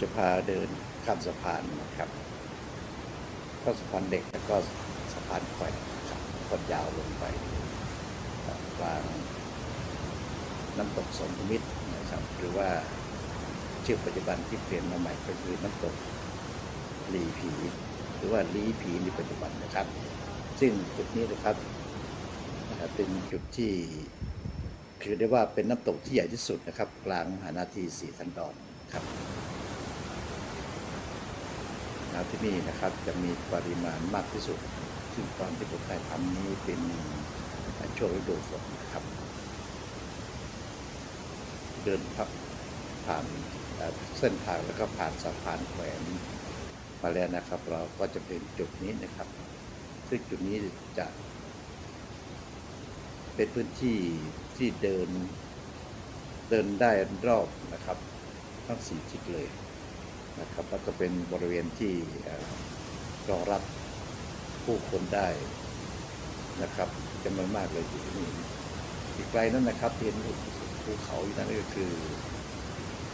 จะพาเดินข้ามสะพานนะครับก็สะพานเด็กแล้วก็สะพานครับคนยาวลงไปกลางน้ำตกสมมิตรนะครับ หรือว่าชื่อปัจจุบันที่เปลี่ยนมาใหม่ก็คือน้ำตกลีผี หรือว่าลีผีในปัจจุบันนะครับ ซึ่งจุดนี้นะครับเป็นจุดที่ถือได้ว่าเป็นน้ำตกที่ใหญ่ที่สุดนะครับ กลางมหานาทีสีสันดอนครับ น้ำที่นี่นะครับ จะมีปริมาณมากที่สุด ซึ่งตอนที่ผมได้ทำนี้เป็นช่วงฤดูฝนนะครับ เดินพับผ่านเอ่อเส้นทางแล้วก็ผ่านสะพานแขวนมาแล้วนะครับ เราก็จะเป็นจุดนี้นะครับ ซึ่งจุดนี้จะ เป็นพื้นที่ที่เดินเดินได้รอบนะครับทั้งสี่ทิศเลย นะครับแล้วก็เป็นบริเวณที่รองรับผู้คนได้นะครับจำนวนมากเลยอยู่ที่นี่อีกไกลนั้นนะครับเห็นภูเขาอยู่นั่นก็คือ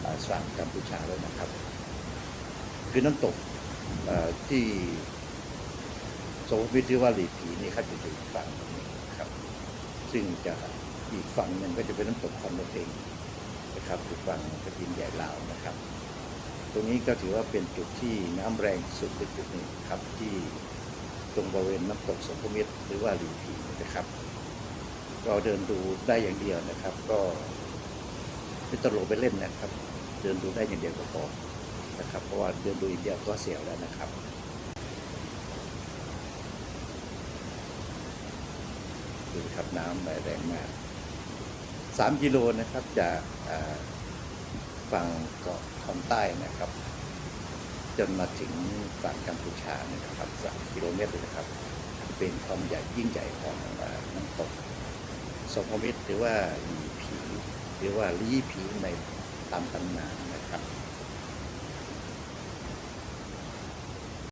อ่าฝั่งกัมพูชาแล้วนะครับ คือน้ำตกที่สมมติที่ว่าหลีผีนี่ครับจะอยู่ฝั่งนึ่งนะครับ ซึ่งจะอีกฝั่งหนึ่งก็จะเป็นน้ำตกคอนโดเองนะครับอีกฝั่งกระทินใหญ่ลาวนะครับ ตรงนี้ก็ถือว่าเป็นจุดที่น้ำแรงสุดในจุดหนี้ครับที่ตรงบริเวณน้ำตกสมพมิตรหรือว่าลีผีนะครับเราเดินดูได้อย่างเดียวนะครับ ก็ไม่ตลงไปเล่นนะครับ เดินดูได้อย่างเดียวก็พอนะครับ เพราะว่าเดินดูอย่างเดียวก็เสียวแล้วนะครับดูครับน้ำแรงมากสามกิโลนะครับจากฝั่งเกาะ คองใต้นะครับ จนมาถึงฝั่งกัมพูชาเนี่ยนะครับสามกิโลเมตรเลยนะครับ เป็นความใหญ่ยิ่งใหญ่ของน้ำตกสมมิตรหรือว่าผีหรือว่าลีผีในตามตำนานนะครับ